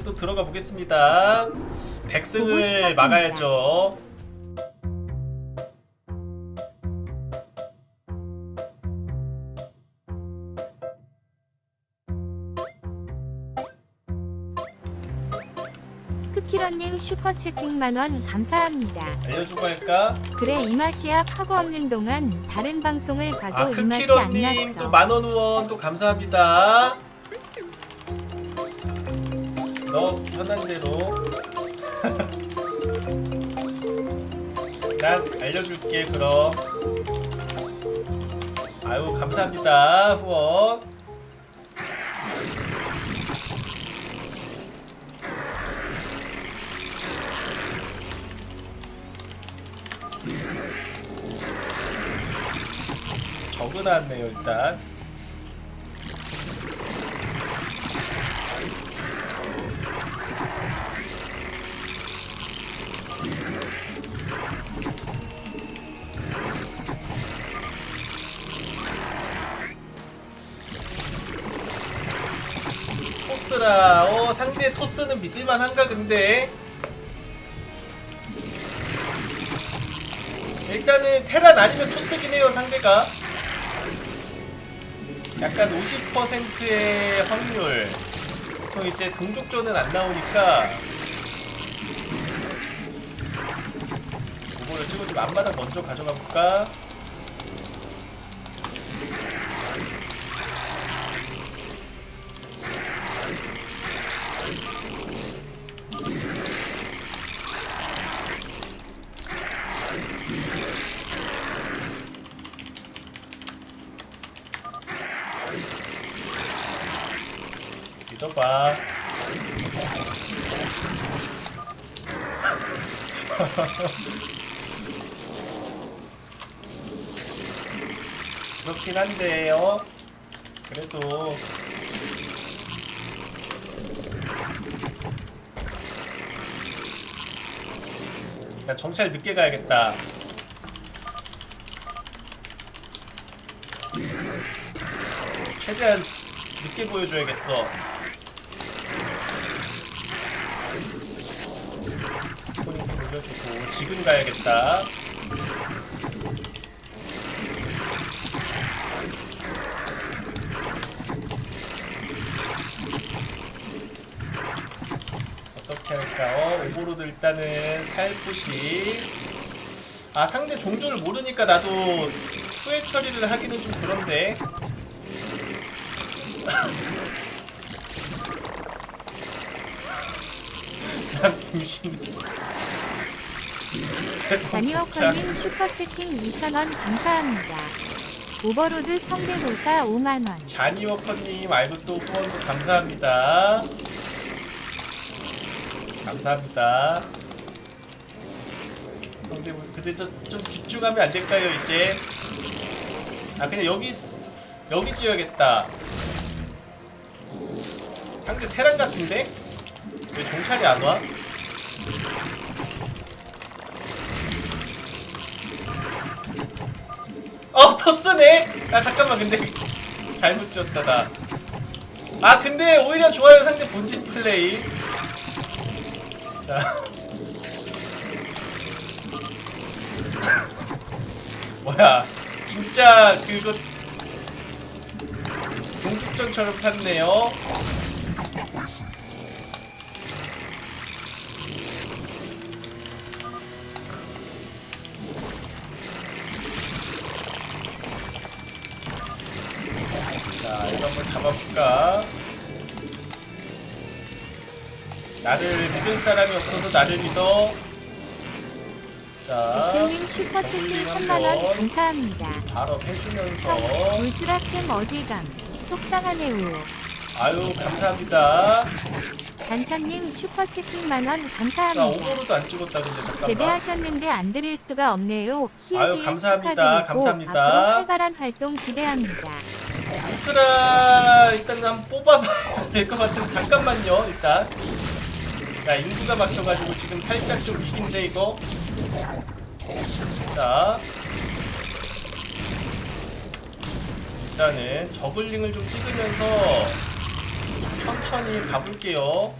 한번 또 들어가 보겠습니다. 백승을. 막아야죠. 크키런님 슈퍼 채팅 만원 감사합니다. 알려주고 할까? 그래 이 맛이야 파고 없는 동안 다른 방송을 아 봐도 이 맛이 안 크키런님 또 났어. 만원 후원 또 감사합니다. 너 편한 대로. 난 알려줄게 그럼. 아유 감사합니다 후원. 적어놨네요 일단. 토스는 믿을만 한가 근데? 일단은 테란 아니면 토스긴 해요 상대가. 약간 50%의 확률. 보통 이제 동족전은 안 나오니까 이거를 찍어주고 앞마당 먼저 가져가 볼까? 한데 요. 그래도 나 정찰 늦게 가야겠다. 최대한 늦게 보여줘야겠어. 스포닝 돌려주고 지금 가야겠다. 어떻게 할까? 어, 오버로드 일단은 살포시. 아 상대 종조를 모르니까 나도 후회 처리를 하기는 좀 그런데. 난 당신. 다니워커님 슈퍼채팅 2,000원 감사합니다. 오버로드 성대모사 5만원. 자니워커님 알고 또 후원도 감사합니다. 감사합니다. 성대모 근데 저, 좀 집중하면 안 될까요 이제? 아 그냥 여기 여기 지어야겠다. 상대 테란 같은데? 왜 종찰이 안 와? 어 토스네? 아 잠깐만 근데 잘못 지었다 나. 아 근데 오히려 좋아요 상대 본진 플레이. 자. 뭐야 진짜 그거 동국전처럼 탔네요. 자, 이거 한번 잡아볼까? 나를 믿을 사람이 없어서 나를 믿어. 자, 백승님 슈퍼채팅 3만원 감사합니다. 바로 해주면서. 형, 울트라캠 어디감? 속상하네요. 아유, 감사합니다. 단상님 슈퍼채팅 만원 자, 감사합니다. 오버로도 안 찍었다, 근데 잠깐만. 제대하셨는데 안 드릴 수가 없네요. 아유, 키우기 감사합니다. 축하드리고 감사합니다. 앞으로 활발한 활동 기대합니다. 울트라 일단 한번 뽑아봐야 될 것 같은데 잠깐만요 일단 그러니까 야 인구가 막혀가지고 지금 살짝 좀 위기인데 이거. 자. 일단은 저글링을 좀 찍으면서 천천히 가볼게요.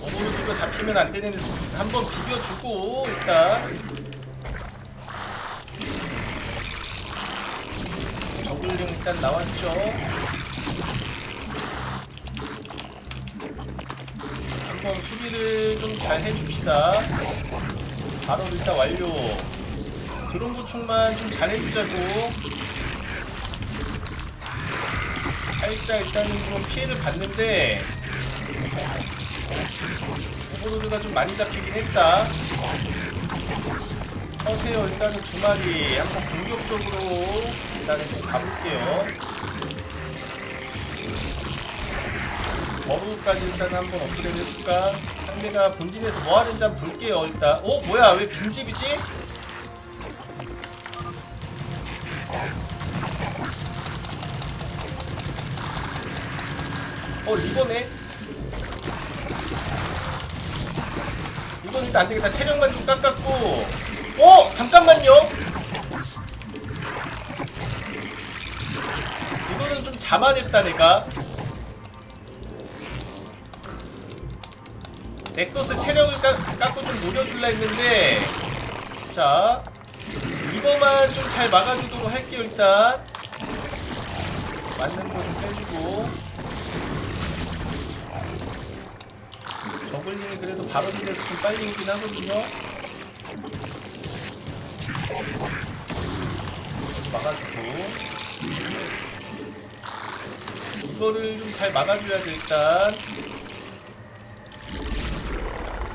어그로 이거 잡히면 안되는데 한번 비벼주고 일단. 저글링 일단 나왔죠. 한번 수비를 좀 잘 해줍시다. 바로 일단 완료. 드론 구축만 좀 잘 해주자고. 살짝 일단은 좀 피해를 봤는데 오버로드가 좀 많이 잡히긴 했다. 서세요 일단은 두 마리 한번 공격적으로 일단은 좀 가볼게요. 버루까지 일단 한번 업그레이드 해줄까? 상대가 본진에서 뭐 하는지 한번 볼게요 일단. 어 뭐야 왜 빈집이지? 어 리버네? 이건 일단 안되겠다 체력만 좀 깎았고 어 잠깐만요 이거는 좀 자만했다 내가. 넥서스 체력을 깎, 깎고 좀 노려줄라 했는데. 자 이거만 좀 잘 막아주도록 할게요 일단. 맞는 거 좀 빼주고. 저글링이 그래도 바로 밀려서 좀 빨리 오긴 하거든요. 막아주고 이거를 좀 잘 막아줘야 돼 일단.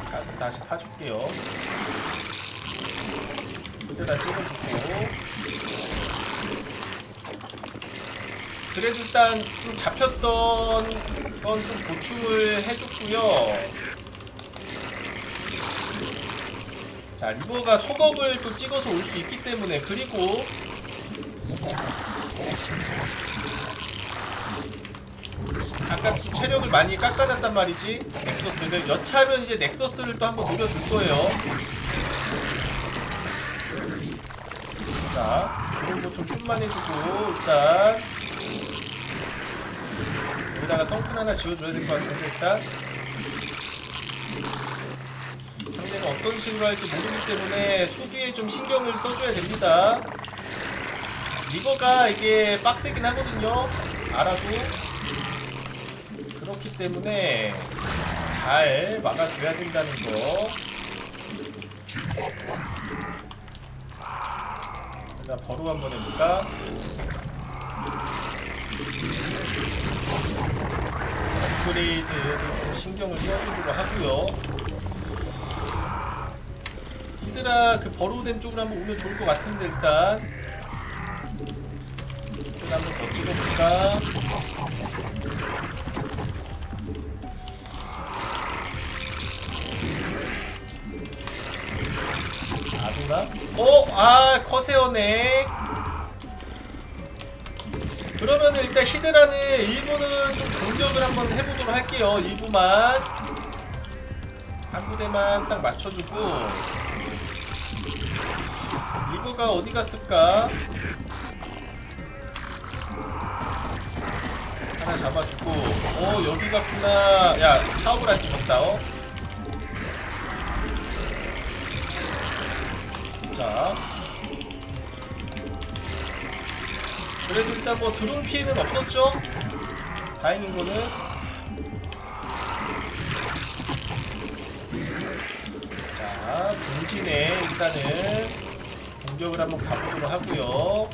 가스 다시 파줄게요. 그대다 찍어주고 그래도 일단 좀 잡혔던 건 좀 보충을 해줬고요. 자 리버가 속업을 또 찍어서 올 수 있기 때문에 그리고 아까 좀 체력을 많이 깎아놨단 말이지. 넥서스를 여차하면 이제 넥서스를 또 한번 노려줄 거예요. 자 그런 거좀 좀만 해주고 일단. 여기다가 썬큰 하나 지어줘야 될 것 같은데 일단. 상대가 어떤 식으로 할지 모르기 때문에 수비에 좀 신경을 써줘야 됩니다. 리버가 이게 빡세긴 하거든요. 알아도 그렇기 때문에 잘 막아줘야 된다는 거. 일단 버루 한번 해볼까? 업그레이드에도 좀 신경을 써주도록 하고요. 히드라 그 버루된 쪽으로 한번 오면 좋을 것 같은데 일단 히드라 한번 더 찍어볼까? 어? 아 커세어네 그러면 일단 히드라는 일부는 좀 공격을 한번 해보도록 할게요 일부만 한 부대만 딱 맞춰주고 리버가 어디 갔을까? 하나 잡아주고 어 여기 갔구나 야 사업을 안 찍었다 어? 자. 그래도 일단 뭐 드론 피해는 없었죠? 다행인 거는. 자, 본진에 일단은 공격을 한번 가보도록 하고요.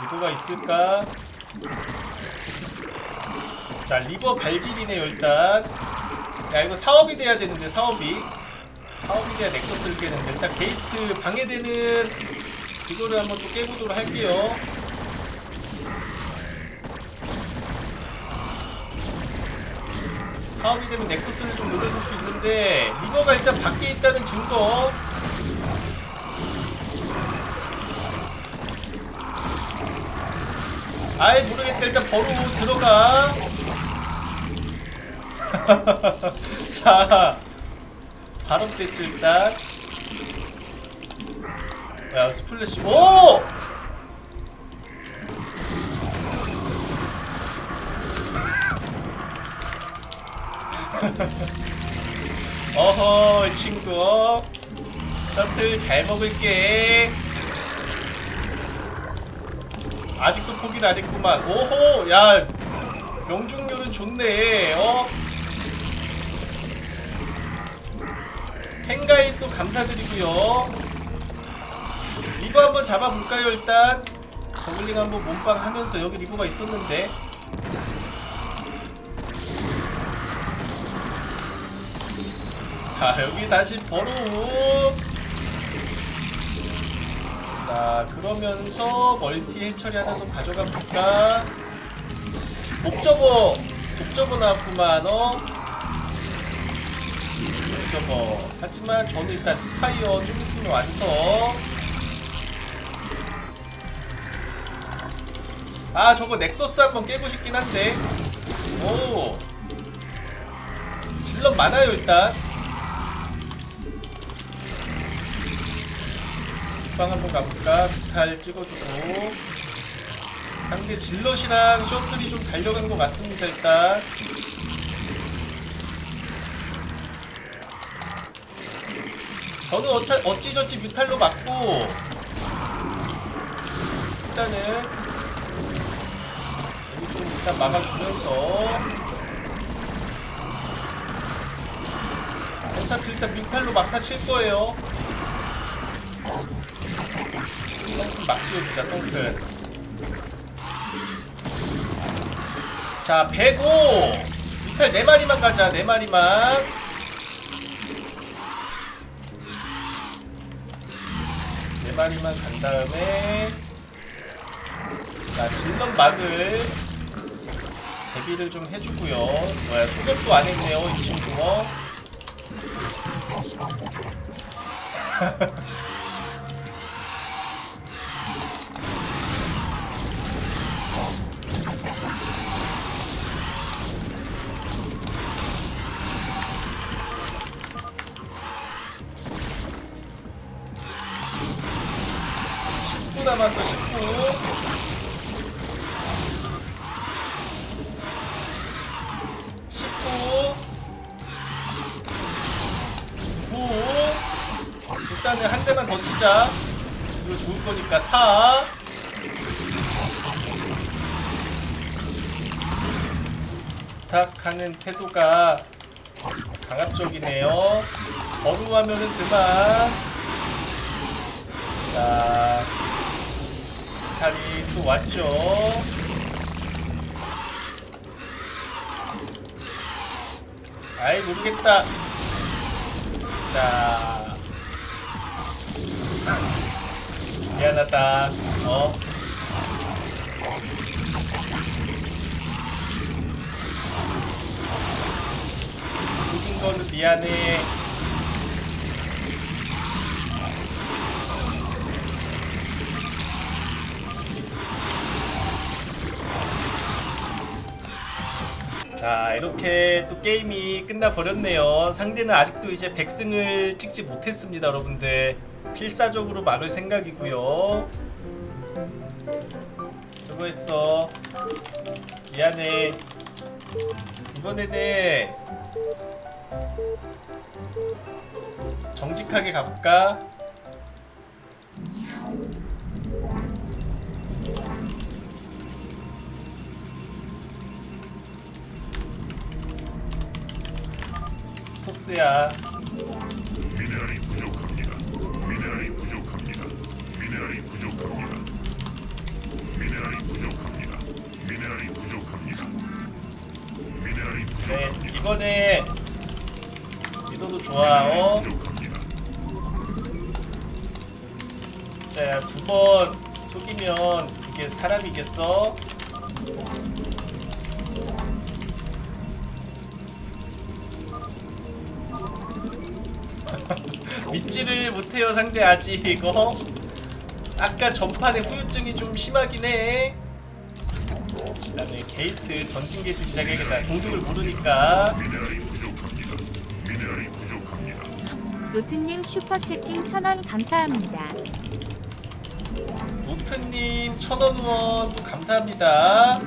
리버가 있을까? 자 리버 발질이네요 일단. 야 이거 사업이 돼야 되는데 사업이. 사업이 돼야 넥서스를 깨는데 일단 게이트 방해되는 이거를 한번 또 깨보도록 할게요. 사업이 되면 넥서스를 좀 노려줄 수 있는데 리버가 일단 밖에 있다는 증거. 아이 모르겠다. 일단 버로 들어가 자, 바로 대출 딱. 야, 스플래시. 오! 어허, 이 친구. 셔틀 잘 먹을게. 아직도 포기는 안 했구만. 오호, 야, 명중률은 좋네. 어? 탱가이 또 감사드리고요. 리버 한번 잡아볼까요 일단? 저글링 한번 몸빵 하면서 여기 리버가 있었는데. 자 여기 다시 버루. 자 그러면서 멀티 해처리 하나 더 가져가 볼까? 목저버 목저버 나왔구만 어목 저버 하지만 저는 일단 스파이어 좀 있으면 완성 아 저거 넥서스 한번 깨고 싶긴 한데. 오. 질럿 많아요 일단. 방 한번 가볼까? 비탈 찍어주고. 상대 질럿이랑 셔틀이 좀 달려간 것 같습니다 일단 저는 어차, 어찌저찌 뮤탈로 맞고 일단은 여기 좀 일단 막아주면서 어차피 일단 뮤탈로 막타 칠 거예요. 썬큰 막 씌워주자 썬큰. 자105 뮤탈 4마리만 가자 4마리만 네 마리만 간 다음에 자 질럿 막을 대비를 좀 해주고요 뭐야 소급도 안 했네요 이 친구 어? 구 남았어 19 19 9 일단은 한 대만 더 치자. 이거 죽을 거니까 4 부탁하는 태도가 강압적이네요. 거루하면은 그만. 자 탈이 또 왔죠? 아이 모르겠다. 자. 미안하다. 어? 죽인 거는 미안해 자 이렇게 또 게임이 끝나 버렸네요. 상대는 아직도 이제 100승을 찍지 못했습니다 여러분들. 필사적으로 막을 생각이고요. 수고했어. 미안해. 이번에는 정직하게 가볼까? 토스야 미네랄이 부족합니다. 미네랄이 부족합니다. 미네랄이 부족합니다. 미네랄이 부족합니다. 미네랄이 부족합니다. 미네랄이 네 부족합니다. 이번에 리더도 좋아 어? 부족합니다. 자, 두번 속이면 그게 사람이겠어? 믿지를 못해요 상대 아직 이거 아까 전판에 후유증이 좀 심하긴 해 일단은 게이트 전진 게이트 시작해야겠다 동족을 모르니까 미네랄이 부족합니다. 미네랄이 부족합니다. 로트님 슈퍼채팅 천원 감사합니다. 노트님 천원 후원 또 감사합니다.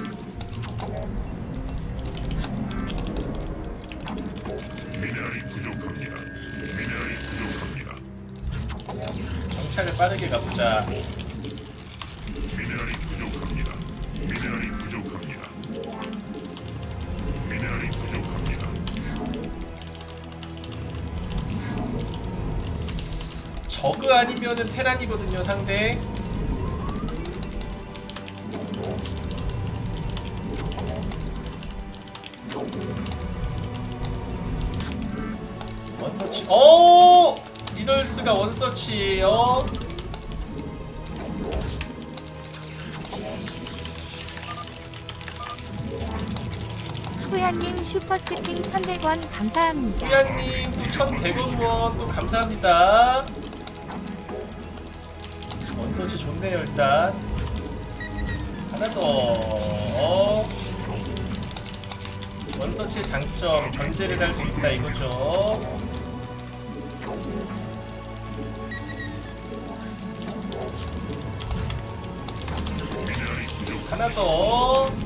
빠르게 가보자. 미네랄이 부족합니다. 미네랄이 부족합니다. 미네랄이 부족합니다. 저그 아니면은 테란이거든요 상대. 원서치. 오! 이럴 수가 원서치예요. 님 슈퍼치킨 1100원 감사합니다. 후야님 또 1,100원 또 감사합니다. 원서치 좋네요 일단. 하나 더. 원서치의 장점 견제를 할 수 있다 이거죠. 하나 더.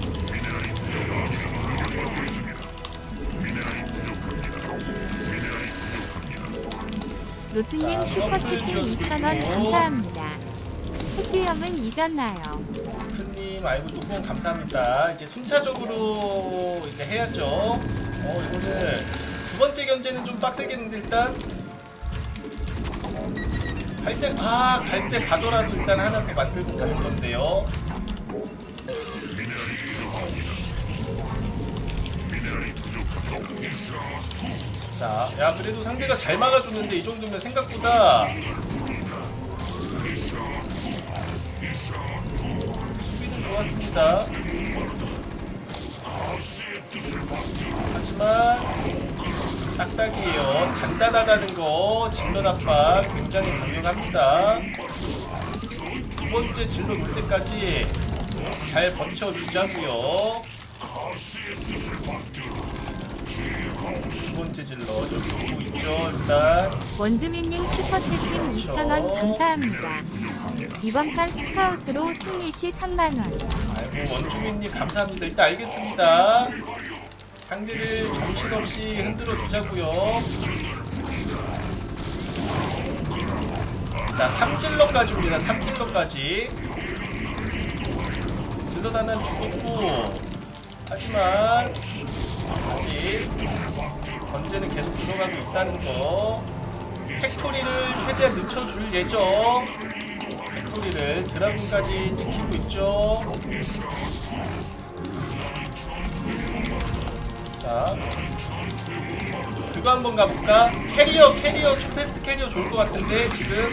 로트님 자, 슈퍼치킨 점수 2000원 주시고. 감사합니다. 혜규 형은 잊었나요? 트님 아이고 또 후원 감사합니다. 이제 순차적으로 이제 해야죠. 어 이거는 두 번째 견제는 좀 빡세겠는데 일단 갈때 아갈 때 가더라도 일단 하나 더 만들고 가는 건데요. 자, 야 그래도 상대가 잘 막아줬는데 이 정도면 생각보다 수비는 좋았습니다. 하지만 딱딱이에요. 단단하다는 거 압박 굉장히 강력합니다. 두 번째 질러 놓을 때까지 잘 버텨주자고요. 두 번째 질러 여기 보고 있죠. 일단 원주민님 슈퍼치킨 2000원 감사합니다. 이번 판 스카웃으로 승리 시 3만원. 아이고 원주민님 감사합니다. 일단 알겠습니다. 상대를 정신없이 흔들어 주자고요. 자, 3질러까지입니다. 3질러까지. 질러 하나는 죽었고 하지만 아직 견제는 계속 들어가고 있다는 거. 팩토리를 최대한 늦춰줄 예정. 팩토리를 드라군까지 지키고 있죠. 자, 그거 한번 가볼까? 캐리어, 캐리어, 초페스트 캐리어 좋을 것 같은데 지금.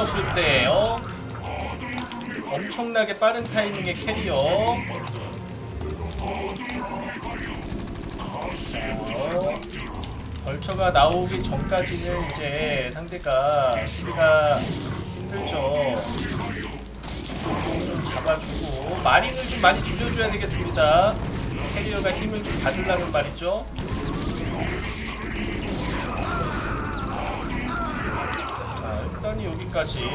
없을 때, 어? 엄청나게 빠른 타이밍의 캐리어. 어, 벌처가 나오기 전까지는 이제 상대가 수비가 힘들죠. 좀, 좀 잡아주고 마린을 좀 많이 줄여줘야 되겠습니다. 캐리어가 힘을 좀 받으려면 말이죠. 일단은 여기까지.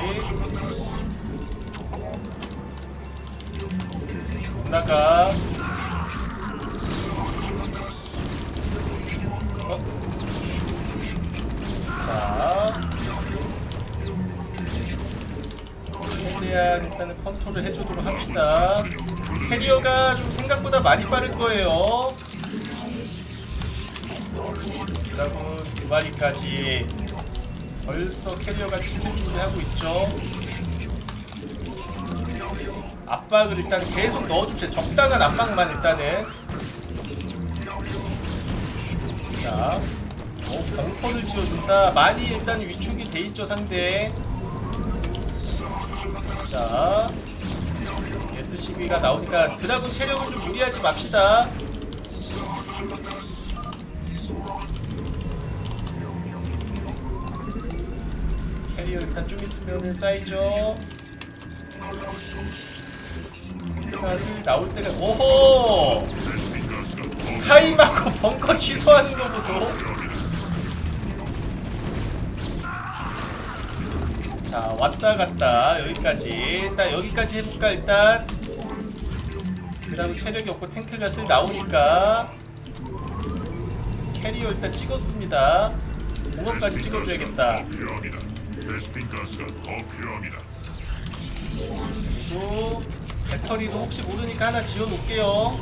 나가. 어? 자. 최대한 일단은 컨트롤을 해주도록 합시다. 캐리어가 좀 생각보다 많이 빠를 거예요. 드라군 두 마리까지 벌써 캐리어가 찔릴 준비하고 있죠. 압박을 일단 계속 넣어주세요. 적당한 압박만 일단은. 자, 오, 벙커를 지어준다. 많이 일단 위축이 돼 있죠 상대. 자, SCB가 나오니까 드라군 체력을 좀 무리하지 맙시다. 캐리어 일단 좀 있으면은 쌓이죠. 가슬 나올 때가 오호 카이마고 벙커 취소하는 거 보소. 자 왔다 갔다 여기까지 일단 여기까지 해볼까 일단 그 다음에 체력이 없고 탱크가 슬 나오니까 캐리어 일단 찍었습니다 공업까지 찍어줘야겠다 더 필요합니다. 베스핀 가스가 더 필요합니다. 그리고 배터리도 혹시 모르니까 하나 지어놓을게요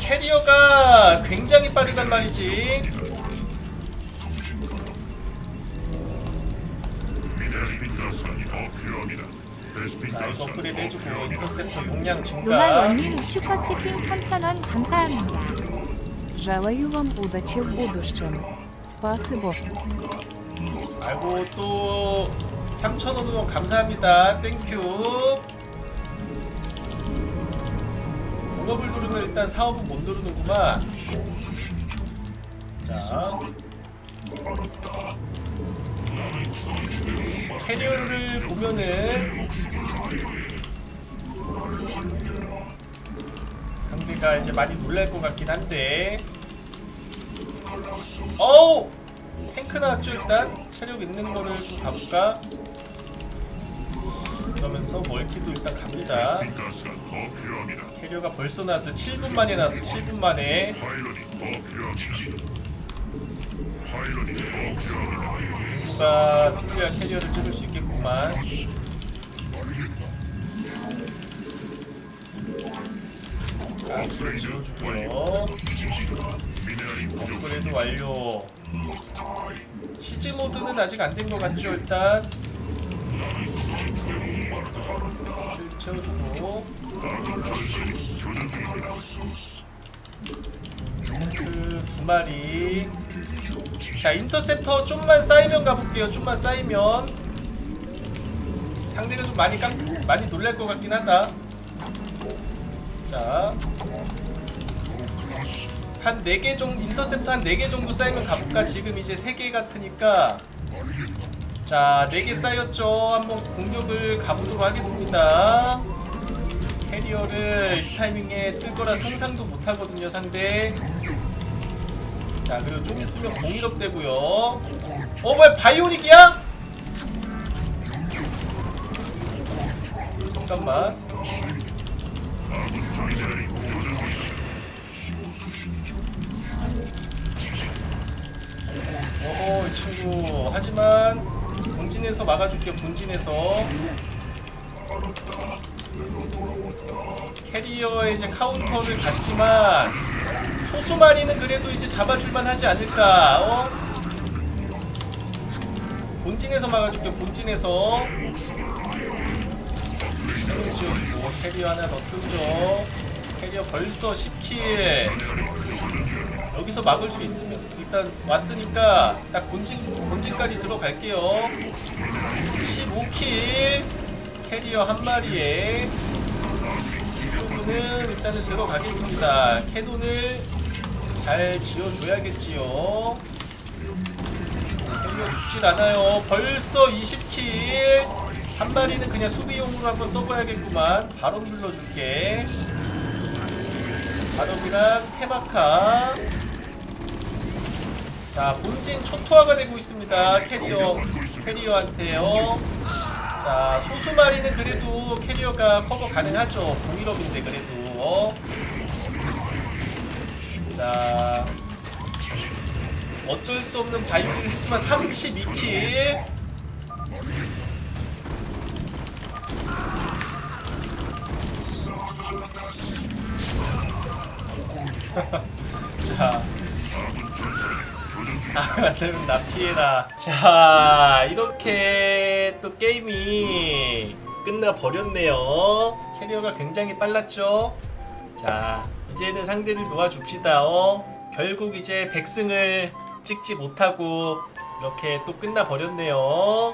캐리어가 굉장히 빠르단 말이지 베스핀 가스가 더 필요합니다. 베스핀 자 이거 가스가 업그레이드 더 해주고 필요합니다. 인터셉터 용량 노만 증가 원님 슈퍼치킨 3,000원 감사합니다. Желаю вам удачи в будущем. Спасибо. 아이고 또 3,000원 후원 감사합니다. 땡큐 공업을 누르면 일단 사업은 못 누르는구만. 자. 캐리어를 보면은 상대가 이제 많이 놀랄 것 같긴 한데. 어우 탱크 나왔죠 일단 체력 있는 거를 좀 가볼까 그러면서 멀티도 일단 갑니다 베스핀 가스가 더 필요합니다. 캐리어가 벌써 나왔어요 7분 만에 나왔어 7분 만에 파일럿이 더 필요합니다. 파일럿이 더 필요합니다. 누가 누구야 캐리어를 찍을 수 있겠구만 가스 지워주고요 미네랄이. 업그레이드 완료 시즈 모드는 아직 안 된 것 같죠 일단? 실 채워주고. 교전 중입니다. 그두 마리. 자 인터셉터 좀만 쌓이면 가볼게요. 좀만 쌓이면. 상대가 좀 많이 깡 많이 놀랄 것 같긴 하다. 자 한 4개 정도 인터셉터 한 4개 정도 쌓이면 가볼까 지금 이제 3개 같으니까 자 4개 쌓였죠. 한번 공격을 가보도록 하겠습니다. 캐리어를 이 타이밍에 뜰 거라 상상도 못 하거든요 상대. 자 그리고 좀 있으면 공일업 되고요. 어 뭐야 바이오닉이야? 잠깐만 미네랄이 교전 중입니다. 어허 이 친구. 하지만 본진에서 막아줄게 본진에서. 캐리어에 이제 카운터를 갔지만 소수마리는 그래도 이제 잡아줄만 하지 않을까 어? 본진에서 막아줄게 본진에서. 캐리어 지어주고 캐리어 하나 더 틀죠 캐리어 벌써 10킬 여기서 막을 수 있으면 일단 왔으니까 딱 본진 본진까지 들어갈게요. 15킬 캐리어 한 마리에 수분은 일단은 들어가겠습니다. 캐논을 잘 지어줘야겠지요. 캐리어 죽진 않아요. 벌써 20킬 한 마리는 그냥 수비용으로 한번 써봐야겠구만. 바로 눌러줄게. 바둑이랑 테마카. 자 본진 초토화가 되고 있습니다. 캐리어 캐리어한테요. 자 소수마리는 그래도 캐리어가 커버 가능하죠. 공일업인데 그래도 어? 자 어쩔 수 없는 바이오를 했지만 32킬 자 아, 그러면 나 피해라. 자, 이렇게 또 게임이 끝나 버렸네요. 캐리어가 굉장히 빨랐죠? 자, 이제는 상대를 놓아줍시다. 어? 결국 이제 백승을 찍지 못하고 이렇게 또 끝나 버렸네요.